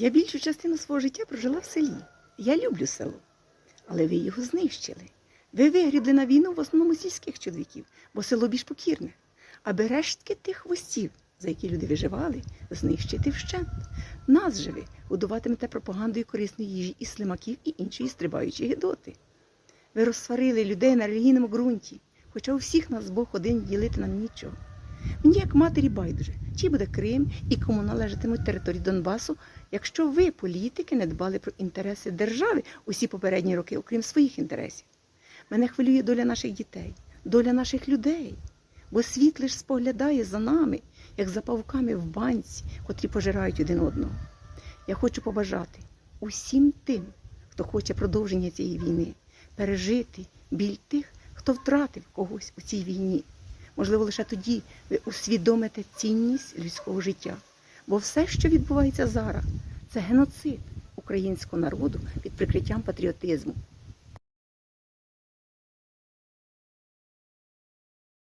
Я більшу частину свого життя прожила в селі. Я люблю село. Але ви його знищили. Ви вигрібли на війну в основному сільських чоловіків, бо село більш покірне. Аби рештки тих хвостів, за які люди виживали, знищити вщент. Нас же ви годуватимете пропагандою корисної їжі і слимаків, і іншої стрибаючої гидоти. Ви розсварили людей на релігійному ґрунті, хоча у всіх нас Бог один ділити нам нічого. Мені, як матері, байдуже, чи буде Крим і кому належатимуть території Донбасу, якщо ви, політики, не дбали про інтереси держави усі попередні роки, окрім своїх інтересів. Мене хвилює доля наших дітей, доля наших людей, бо світ лиш споглядає за нами, як за павуками в банці, котрі пожирають один одного. Я хочу побажати усім тим, хто хоче продовження цієї війни, пережити біль тих, хто втратив когось у цій війні. Можливо, лише тоді ви усвідомите цінність людського життя. Бо все, що відбувається зараз, це геноцид українського народу під прикриттям патріотизму.